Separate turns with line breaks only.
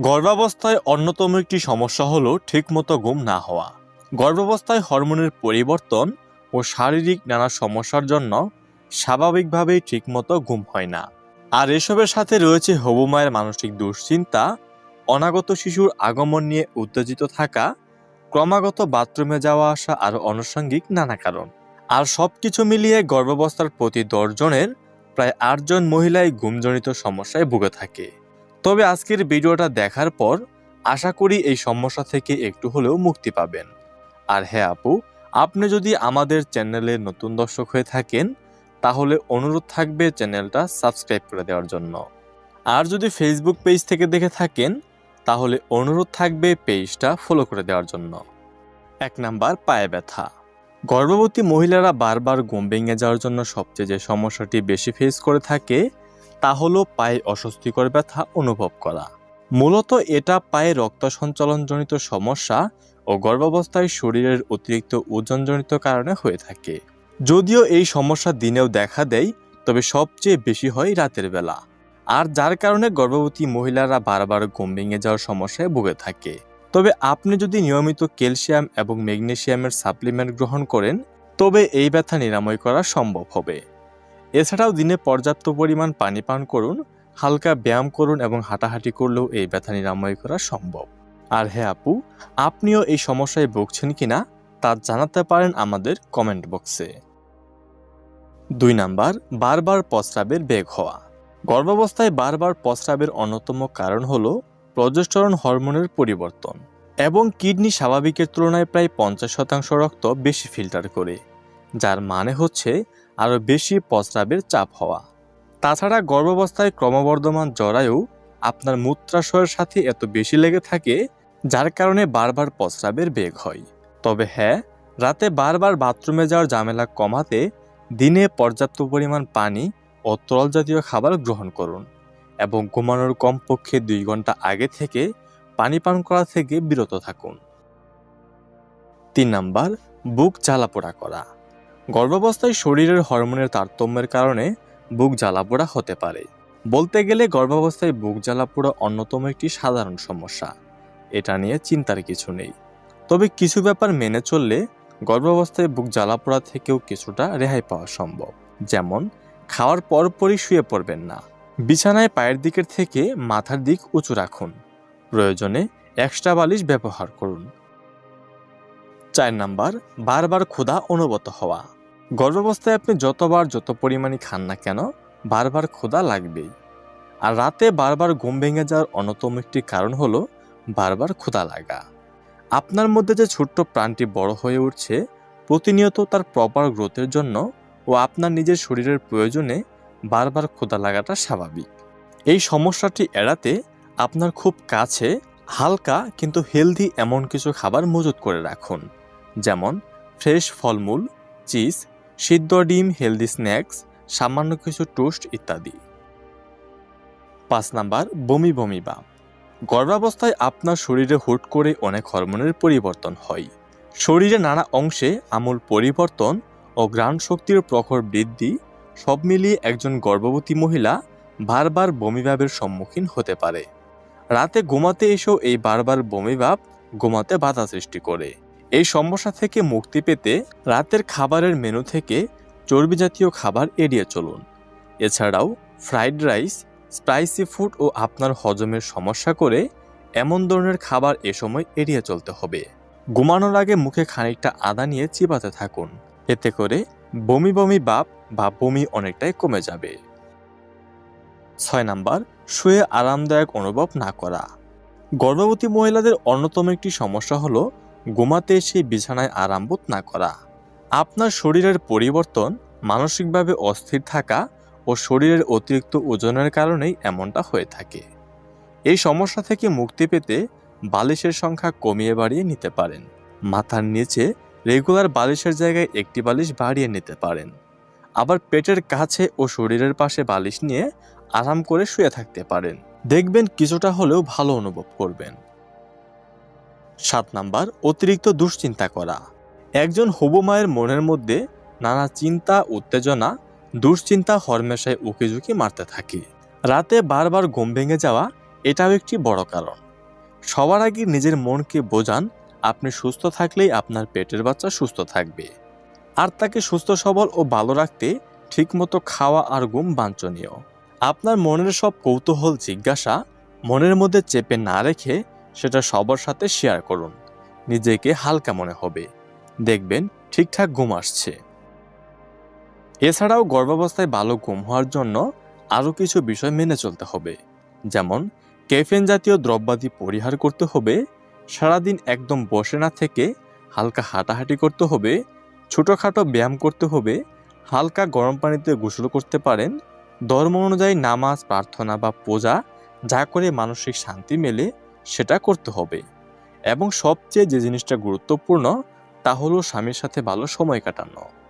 গর্ভাবস্থায় অন্যতম একটি সমস্যা হলো ঠিকমতো ঘুম না হওয়া। গর্ভাবস্থায় হরমোনের পরিবর্তন ও শারীরিক নানা সমস্যার জন্য স্বাভাবিকভাবেই ঠিকমতো ঘুম হয় না। আর এসবের সাথে রয়েছে হবু মায়ের মানসিক দুশ্চিন্তা, অনাগত শিশুর আগমন নিয়ে উত্তেজিত থাকা, ক্রমাগত বাথরুমে যাওয়া আসা আর আনুষঙ্গিক নানা কারণ। আর সবকিছু মিলিয়ে গর্ভাবস্থার প্রতি দশজনের প্রায় আটজন মহিলাই ঘুমজনিত সমস্যায় ভুগে থাকে। তবে আজকের ভিডিওটা দেখার পর আশা করি এই সমস্যা থেকে একটু হলেও মুক্তি পাবেন। আর হ্যাঁ আপু, আপনি যদি আমাদের চ্যানেলে নতুন দর্শক হয়ে থাকেন, তাহলে অনুরোধ থাকবে চ্যানেলটা সাবস্ক্রাইব করে দেওয়ার জন্য। আর যদি ফেসবুক পেজ থেকে দেখে থাকেন, তাহলে অনুরোধ থাকবে পেজটা ফলো করে দেওয়ার জন্য। এক নাম্বার, পায়ে ব্যথা। গর্ভবতী মহিলারা বারবার ঘুম ভেঙে যাওয়ার জন্য সবচেয়ে যে সমস্যাটি বেশি ফেস করে থাকে তা হলো পায়ে অস্বস্তিকর ব্যথা অনুভব করা। মূলত এটা পায়ে রক্ত সঞ্চালনজনিত সমস্যা ও গর্ভাবস্থায় শরীরের অতিরিক্ত ওজনজনিত কারণে হয়ে থাকে। যদিও এই সমস্যা দিনেও দেখা দেয়, তবে সবচেয়ে বেশি হয় রাতের বেলা। আর যার কারণে গর্ভবতী মহিলারা বারবার ঘুম ভেঙে যাওয়ার সমস্যায় ভুগে থাকে। তবে আপনি যদি নিয়মিত ক্যালসিয়াম এবং ম্যাগনেসিয়ামের সাপ্লিমেন্ট গ্রহণ করেন, তবে এই ব্যথা নিরাময় করা সম্ভব হবে। এছাড়াও দিনে পর্যাপ্ত পরিমাণ পানি পান করুন, হালকা ব্যায়াম করুন এবং হাঁটাহাঁটি করলেও এই ব্যথা নিরাময় করা সম্ভব। আর হ্যাঁ আপু, আপনিও এই সমস্যায় ভুগছেন কিনা তা জানাতে পারেন আমাদের কমেন্ট বক্সে। দুই নাম্বার, বারবার প্রস্রাবের বেগ হওয়া। গর্ভাবস্থায় বারবার প্রস্রাবের অন্যতম কারণ হল প্রজেস্টেরন হরমোনের পরিবর্তন এবং কিডনি স্বাভাবিকের তুলনায় প্রায় পঞ্চাশ শতাংশ রক্ত বেশি ফিল্টার করে। যার মানে হচ্ছে আরও বেশি প্রস্রাবের চাপ হওয়া। তাছাড়া গর্ভাবস্থায় ক্রমবর্ধমান জরায়ু আপনার মূত্রাশয়ের সাথে এত বেশি লেগে থাকে, যার কারণে বারবার প্রস্রাবের বেগ হয়। তবে হ্যাঁ রাতে বারবার বাথরুমে যাওয়ার ঝামেলা কমাতে দিনে পর্যাপ্ত পরিমাণ পানি ও তরল জাতীয় খাবার গ্রহণ করুন এবং ঘুমানোর কমপক্ষে দুই ঘণ্টা আগে থেকে পানি পান করা থেকে বিরত থাকুন। তিন নাম্বার, বুক জ্বালাপোড়া করা। গর্ভাবস্থায় শরীরের হরমোনের তারতম্যের কারণে বুক জ্বালাপোড়া হতে পারে। বলতে গেলে গর্ভাবস্থায় বুক জ্বালাপোড়া অন্যতম একটি সাধারণ সমস্যা। এটা নিয়ে চিন্তার কিছু নেই। তবে কিছু ব্যাপার মেনে চললে গর্ভাবস্থায় বুক জ্বালাপোড়া থেকেও কিছুটা রেহাই পাওয়া সম্ভব। যেমন, খাওয়ার পরপরই শুয়ে পড়বেন না। বিছানায় পায়ের দিকের থেকে মাথার দিক উঁচু রাখুন। প্রয়োজনে এক্সট্রা বালিশ ব্যবহার করুন। চার নাম্বার, বারবার ক্ষুধা অনুগত হওয়া। গর্ভাবস্থায় আপনি যতবার যত পরিমাণে খান না কেন, বারবার ক্ষুধা লাগবেই। আর রাতে বারবার ঘুম ভেঙে যাওয়ার অন্যতম একটি কারণ হলো বারবার ক্ষুধা লাগা। আপনার মধ্যে যে ছোট্ট প্রাণটি বড় হয়ে উঠছে, প্রতিনিয়ত তার প্রপার গ্রোথের জন্য ও আপনার নিজের শরীরের প্রয়োজনে বারবার ক্ষুধা লাগাটা স্বাভাবিক। এই সমস্যাটি এড়াতে আপনার খুব কাছে হালকা কিন্তু হেলদি এমন কিছু খাবার মজুত করে রাখুন, যেমন ফ্রেশ ফলমূল, চিজ সিদ্ধ ডিম, হেলদি স্ন্যাক্স, সামান্য কিছু টোস্ট ইত্যাদি। পাঁচ নাম্বার, বমি বমি বা গর্ভাবস্থায় আপনার শরীরে হুট করে অনেক হরমোনের পরিবর্তন হয়। শরীরে নানা অংশে আমূল পরিবর্তন ও গ্রাণ শক্তির প্রখর বৃদ্ধি সব মিলিয়ে একজন গর্ভবতী মহিলা বারবার বমিভাবের সম্মুখীন হতে পারে। রাতে ঘুমাতে এসেও এই বারবার বমিভাব ঘুমাতে বাধা সৃষ্টি করে। এই সমস্যা থেকে মুক্তি পেতে রাতের খাবারের মেনু থেকে চর্বি জাতীয় খাবার এড়িয়ে চলুন। এছাড়াও ফ্রাইড রাইস স্পাইসি ফুড ও আপনার হজমের সমস্যা করে এমন ধরনের খাবার এ সময় এড়িয়ে চলতে হবে। ঘুমানোর আগে মুখে খানিকটা আদা নিয়ে চিবাতে থাকুন। এতে করে বমি বমি বাপ বা বমি অনেকটাই কমে যাবে। ছয় নাম্বার, শুয়ে আরামদায়ক অনুভব না করা। গর্ভবতী মহিলাদের অন্যতম একটি সমস্যা হলো ঘুমাতে এসে বিছানায় আরামবোধ না করা। আপনার শরীরের পরিবর্তন, মানসিকভাবে অস্থির থাকা ও শরীরের অতিরিক্ত ওজনের কারণেই এমনটা হয়ে থাকে। এই সমস্যা থেকে মুক্তি পেতে বালিশের সংখ্যা কমিয়ে বাড়িয়ে নিতে পারেন। মাথার নিচে রেগুলার বালিশের জায়গায় একটি বালিশ বাড়িয়ে নিতে পারেন। আবার পেটের কাছে ও শরীরের পাশে বালিশ নিয়ে আরাম করে শুয়ে থাকতে পারেন। দেখবেন কিছুটা হলেও ভালো অনুভব করবেন। সাত নাম্বার, অতিরিক্ত দুশ্চিন্তা করা। একজন হবু মায়ের মনের মধ্যে নানা চিন্তা, উত্তেজনা, দুশ্চিন্তা হরমেশায় উকিঝুঁকি মারতে থাকে। রাতে বারবার ঘুম ভেঙে যাওয়া, এটাও একটি বড় কারণ। সবার আগে নিজের মনকে বোঝান, আপনি সুস্থ থাকলেই আপনার পেটের বাচ্চা সুস্থ থাকবে। আর তাকে সুস্থ, সবল ও ভালো রাখতে ঠিকমতো খাওয়া আর ঘুম বাঞ্ছনীয়। আপনার মনের সব কৌতূহল, জিজ্ঞাসা মনের মধ্যে চেপে না রেখে সেটা সবার সাথে শেয়ার করুন। নিজেকে হালকা মনে হবে। দেখবেন ঠিকঠাক ঘুম আসছে। এছাড়াও গর্ভাবস্থায় ভালো ঘুম হওয়ার জন্য আরও কিছু বিষয় মেনে চলতে হবে। যেমন ক্যাফেন জাতীয় দ্রব্যাদি পরিহার করতে হবে, সারাদিন একদম বসে না থেকে হালকা হাঁটাহাঁটি করতে হবে, ছোটোখাটো ব্যায়াম করতে হবে, হালকা গরম পানিতে গোসল করতে পারেন, ধর্ম অনুযায়ী নামাজ, প্রার্থনা বা পূজা যা করে মানসিক শান্তি মেলে সেটা করতে হবে। এবং সবচেয়ে যে জিনিসটা গুরুত্বপূর্ণ, তা হলো স্বামীর সাথে ভালো সময় কাটানো।